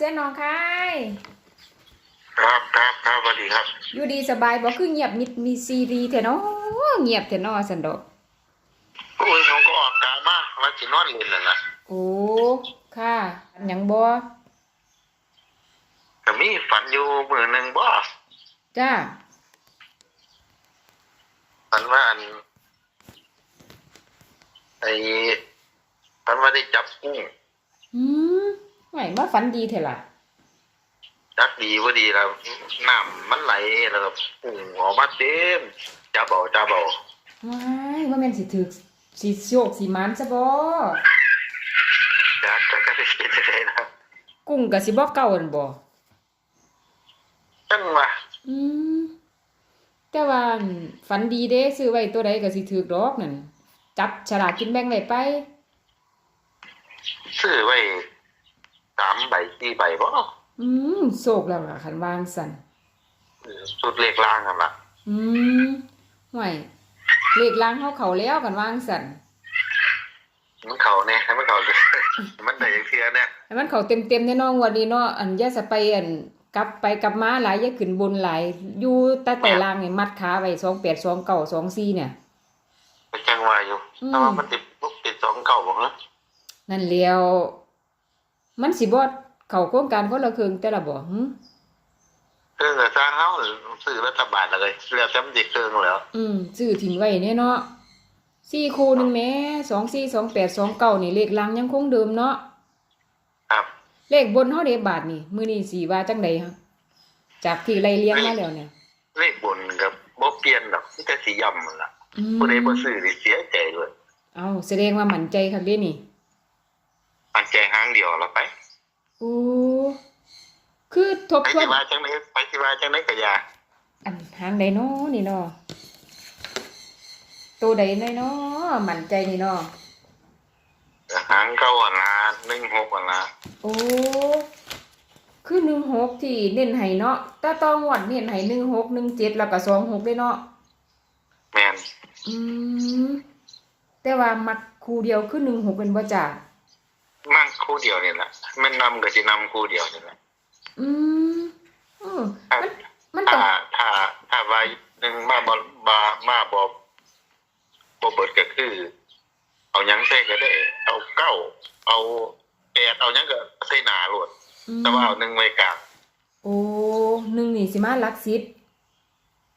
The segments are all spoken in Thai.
เสียน้องคายครับครับครับสวัสดีครับ อยู่ดีสบายบ่คือเงียบมิดมีซีรีส์แท้เนาะเงียบแท้เนาะสันดอกโอ้ยน้องก็ออกกามาว่าสินอนเล่นนั่นล่ะโอ้ค่ะอันหยังบ่ก็มีฝันอยู่มื้อหนึงบ่จ้าฝันว่าอันไอ้ฝันว่าได้จับกุ้งอืม ไหวมาฝันดีแท้ล่ะจักดีบ่ดีแล้วน้ำมันไหลแล้วก็กุ้งออกมาเต็มจับเอาจับเอาว้ายว่าแม่นสิถึกสิโชคสิหมันซะบ่จักก็ก็ได้คิดได้นะกุ้งก็สิบ่เก่าหั่นบ่จังว่าอืมแต่ว่าอั่นฝันดีเด้ซื้อไว้ตัวใดก็สิถูกดอกนั่นจับฉลากกินแบ่งได้ไปซื้อไว้ สามใบสี่ใบบ่อืมโศกแล้วล่ะคันวางสั่นสุดเลขล่างนั่นล่ะ อืมห่วยเลขล้างเขาเขาแล้วกันวางสั่นมันเข้าแน่ให้มันเข้าเลยมันได้จังเทื่อเนี่ยให้มันเขาเต็มๆแน่นอนงวันนี้เนาะอันอย่าสะไปอันกลับไปกลับมาหลายอย่าขึ้นบนหลายอยู่แต่แต่ล่างนี่มัดขาไว้28 29 24เนี่ยก็จังว่าอยู่อืมแต่ว่ามันติดลูกติดสองเก่าบ่ฮะนั่นแล้ว มันสิบ่เข้าโครงการคนละครึ่งแต่ละบ่หึเครื่องกับสร้างเฮาซื้อรัฐบาลแล้วเลยเรียกจำดิเครื่องแล้ว อืมซื้อทิ้งไว้แน่เนาะ4คู่หนึงแหม่24 28 29นี่เลขล่างยังคงเดิมเนาะครับ เลขบนเฮาเด้บาทนี่มื้อนี้สิว่าจังไดฮะจากที่ไล่เลี้ยงมาแล้วเนี่ย เลขบนกับบ่เปลี่ยนดอกมีแต่สีย่ำมันล่ะอืมผู้ใดบ่ซื้อนี่เสียใจเลยเอาแสดงว่ามั่นใจคักเด้นี่ อันแจหางเดียวแล้วไปโอ้คือทบไปทวนสิว่าจังได๋ไปสิว่าจังได๋ก็อย่าอันหางใดเนาะนี่เนาะตัวใดน้อยเนาะมั่นใจนี่เนาะหางเก่าอันละ16อันละโอ้คือ16ที่เน้นให้เนาะแต่ตองวัดเน้นให้16 17แล้วก็26ได้เนาะแม่นอืมแต่ว่ามักคู่เดียวคือ16เป็นบ่จ้า มั่งคู่เดียวนี่แหละแม่นนำก็สินำคู่เดียวนี่แหละอืมเออถ้ามันมันต้ถ้าองถ้าถ้าว่าหนึงมาบ่บ่มาบ่บ่เบิดก็คือ เอาหยังใส่ก็ได้ เอาเก้าเอาแปดเอาหยังก็ใส่หน้าโลดอืมแต่ว่าเอาหนึ่งไว้กลางโอ้หนึ่งนี่สิมาหลักสิบ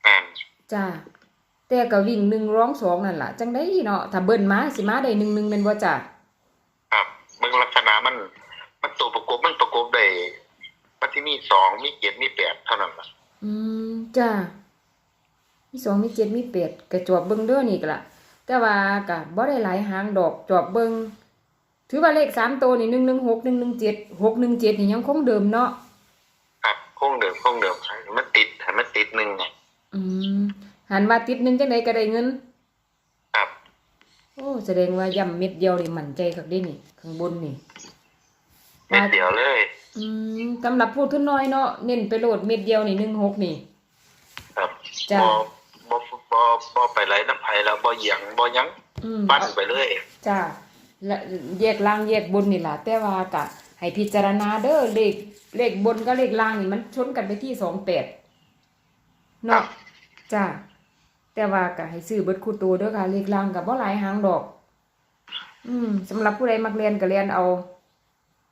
แม่นจ้าแต่ก็วิ่งหนึ่งร้องสองนั่นล่ะ จังได้เนาะถ้าเบิ้นมาสิมาได้หนึ่งหนึ่งเป็นบ่จ้าครับ เบิ่งลักษณะมัน มันตัวประกบมันประกบได้มันที่มีสองมีเจ็ดมีแปดเท่านั้นล่ะอืมจ้ามีสองมีเจ็ดมีแปดกระจวบเบิ้งเด้อนี่ก็ล่ะแต่ว่าก็บ่ได้หลายหางดอกจอบเบิ้งถือว่าเลขสามตัวนี่หนึ่งหนึ่งหกหนึ่งหนึ่งเจ็ดหกหนึ่งเจ็ดนี่ยังคงเดิมเนาะครับคงเดิมคงเดิมให้มันติดให้มันติดหนึ่งไงอืมหันมาติดหนึ่งจังไดก็ได้เงินครับโอ้ แสดงว่าย่ำเม็ดเดียวนี่มั่นใจคักเด้นี่ ข้างบนนี่ เม็ดเดียวเลย อืมสำหรับผู้ทุนน้อยเนาะเน้นไปโหลดเม็ดเดียวนี่หนึ่งหกนี่ ครับจ้ะ บ่บ่บ่บ่ไปไหลน้ำไผแล้วบ่เหยียงบ่หยังอืมปั้นไปเลยจ้าและแยกล่างแยกบนนี่ล่ะแต่ว่ากะให้พิจารณาเด้อเลขเลขบนกับเลขล่างนี่มันชนกันไปที่สองแปดเนาะจ้า แต่ว่ากะให้ซื้อเบิดคู่ตัวเด้อค่ะเลขล่างกับบ่หลายหางดอก อืมสำหรับผู้ใดมักเรียนก็เรียนเอา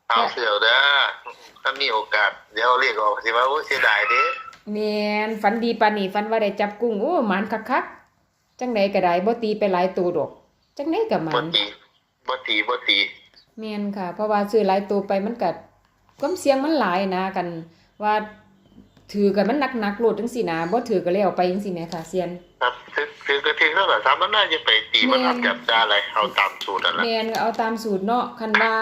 เอาเสียวเด้อถ้ามีโอกาสเดี๋ยวเรียกออกสิว่าโอ้เสียดายเด้แม่นฝันดีปานนี้ฝันว่าได้จับกุ้งโอ้หมานคักๆจังไดก็ได้บ่ตีไปหลายตัวดอก จังไดก็หมาบ่นตีบ่ตีบ่ตีแม่นค่ะ เพราะว่าซื้อหลายตัวไปมันก็ความเสี่ยงมันหลายนะกันว่า ถือกันมันหนักๆโหลดจังซี่นะบ่ถือก็แล้วไปจังซี่แหมค่ะเซียนครับคือคือก็ทิ้งแล้วล่ะครับมันน่าจะไปตีมันอับจับจ้าอะไรเอาตามสูตรนั่นแหละแม่นก็เอาตามสูตรเนาะคันว่า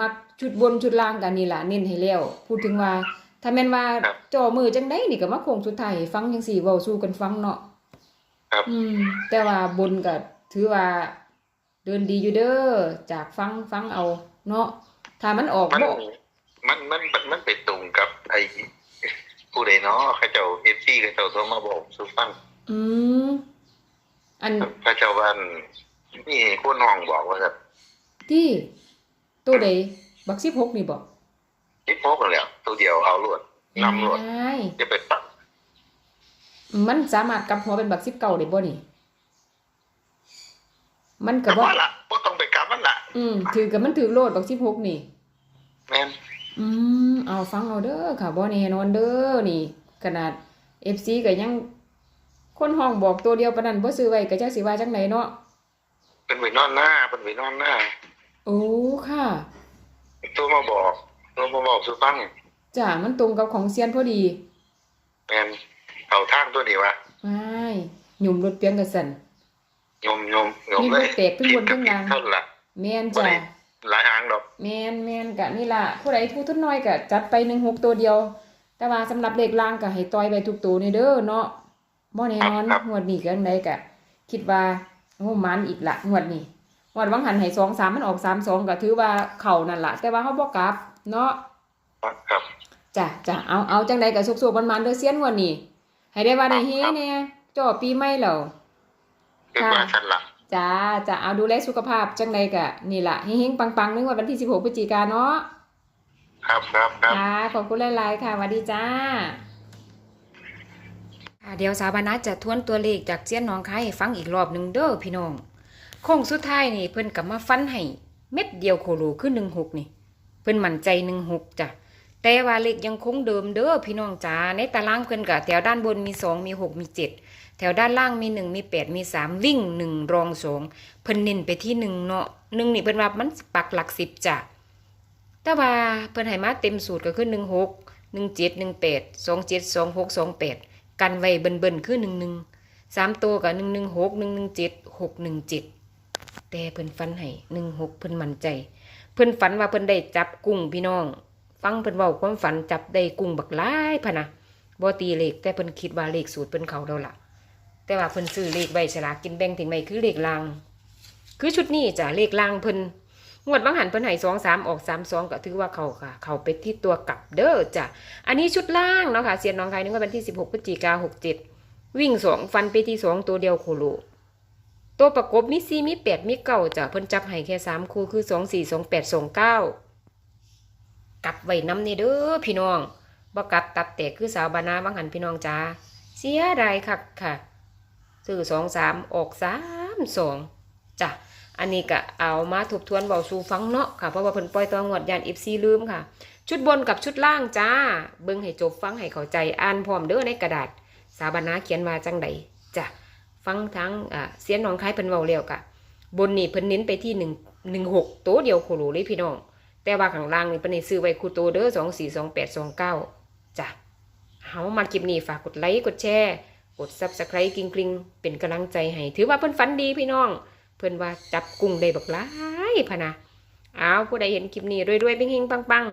มักชุดบนชุดล่างกันนี่ล่ะเน้นให้แล้วพูดถึงว่า ถ้าแม่นว่าจ่อมือจังไดนี่ก็มาโค้งสุดท้ายฟังจังซี่เว้าสู่กันฟังเนาะครับอืมแต่ว่าบนก็ถือว่า เดินดีอยู่เด้อจากฟังฟังเอา เนาะถ้ามันออกมันบ่มันมันมันมันไปตรงกับไอ้ ผู้ใดเนาะเขาเจ้า FC เขาเจ้าโทรมาบอกสู่ฟังอืมอันเขาเจ้าว่านี่คนห้องบอกว่าแบบที่ตัวใดบัก16นี่บ่นิดโมกันแล้วตัวเดียวเอาลวดนำลวดใช่จะไปตัดมันสามารถกลับหัวเป็นบักสิบเก่าได้บ่นี่มันก็ก็บ่ว่าละบ่ต้องไปกลับมันละอืมถือกับมันถือโลดบักสิบหกนี่แม่น อืมเอาฟังเอาเด้อค่ะบ่แน่นอนเด้อนี่ ขนาด FC ก็ยัง คนห้องบอกตัวเดียวปานนั้นบ่ซื้อไว้ก็จักสิว่าจังไดเนาะเป็นไปนอนหน้าเป็นไปนอนหน้าโอ้ค่ะตัวมาบอกตัวมาบอกสุฟังจ้ามันตรงกับของเซียนพอดีแม่นเอาทางตัวนี้วะไม่หยุ่มรถเปียงกระสันยมยมยมมีเลยลูกแตกทั้งบนทั้งล่างเท่านั้นละแม่นบ่จ้ะได้ หลายหางดอกแม่นแม่นกะนี่ล่ะผู้ใดทุนทุนน้อยก็จัดไป16ตัวเดียว แต่ว่าสำหรับเลขล่างก็ให้ต่อยไปทุกตัวนี่เด้อเนาะบ่แน่นอนงวดนี้ก็จังไดก็คิดว่าโอ้มันอีกละงวดนี้งวดวังหันให้2 3มันออก3 2ก็ถือว่าเข้านั่นล่ะแต่ว่าเฮาบ่กลับ เนาะครับจ้ะจ้ะเอาเอาจังใดก็สุกๆมันๆเด้อเซียนงวดนี้ให้ได้ว่าได้เฮแน่จ่อปีใหม่แล้วคือว่าฉันละ จ้าจะเอาดูแลสุขภาพจังใดกะนี่แหละเฮงๆปังๆนึกว่าวันที่16พฤศจิกาเนาะครับครับครับจ้าขอบคุณหลายๆค่ะสวัสดีจ้าค่ะเดี๋ยวสาวบานัสจะทวนตัวเลขจากเจียนหน้องคายให้ฟังอีกรอบหนึ่งเด้อพี่น้องโค้งสุดท้ายนี่เพิ่นกลับมาฟันให้เม็ดเดียวโคโลคือ16นี่ เพิ่นมั่นใจ16จ้ะ แต่ว่าเลขยังคงเดิมเด้อพี่น้องจ้าในตารางเพิ่นกะแถวด้านบนมี 2 มี 6 มี 7 แถวด้านล่างมี 1 มี 8 มี 3 วิ่ง 1 รอง 2 เพิ่นเน้นไปที่ 1 เนาะ1นี่เพิ่นว่ามันปักหลัก 10จ้ะแต่ว่าเพิ่นให้มาเต็มสูตรก็คือ 16 17 18 27 26 28 กันไว้เบิ่นๆคือ 11 3ตัวก็116 117 617 แต่เพิ่นฟันให้16เพิ่นมั่นใจ เพิ่นฝันว่าเพิ่นได้จับกุ้งพี่น้อง ฟังเพิ่นเว้าความฝันจับได้กุ้งบักหลายพะนะบ่ตีเลขแต่เพิ่นคิดว่าเลขสูตรเพิ่นเขาแล้วล่ะ แต่ว่าเพิ่นซื้อเลขใบฉลากกินแบ่งถึงใบคือเลขลาง คือชุดนี้จ้ะเลขลางเพิ่นงวดบางหันเพิ่นให้สองสามออกสามสองก็ถือว่าเขาค่ะ เขาไปที่ตัวกลับเด้อจ้ะอันนี้ชุดล่างเนาะค่ะเสียนน้องไข่นึกว่าวันที่สิบหกพฤศจิกาหกเจ็ดวิ่งสองฟันไปที่สองตัวเดียวโคโลตัวประกบมีสี่มีแปดมีเก้าจ้ะเพิ่นจับให้แค่สามคู่คือสองสี่สองแปดสองเก้า กลับไว้น้ำนี่เด้อพี่น้องบ่กลับตับแตกคือสาวบานาบางหันพี่น้องจ้าเสียดายคักค่ะซื้อสองสามออกสามสองจ้ะอันนี้ก็เอามาทบทวนเบาสูฟังเนาะค่ะเพราะว่าเพิ่นปล่อยตัวงวดยานเอฟซีลืมค่ะ ชุดบนกับชุดล่างจ้า เบิ่งให้จบฟังให้เข้าใจอ่านพร้อมเด้อในกระดาษ สาบานาเขียนว่าจังใดจ้ะฟังทั้งอ่าเสียนหนองคายเพิ่นเว้าแล้วกะบนนี่เพิ่นเน้นไปที่หนึ่งหนึ่งหกโตวเดียวโคโลเลยพี่น้อง แต่ว่าข้างล่างนี่เพิ่นให้ซื้อไว้คูโตเด้อสองสี่สองแปดสองเก้าจ้ะเฮามาคลิปนี้ฝากกดไลค์กดแชร์กดซับสไครต์กริงกริงเป็นกำลังใจให้ ถือว่าเพื่อนฝันดีพี่น้อง เพื่อนว่าจับกุ้งได้บักหลายพะนะอ้าวผู้ใดเห็นคลิปนี้รวยๆเฮงๆปังๆ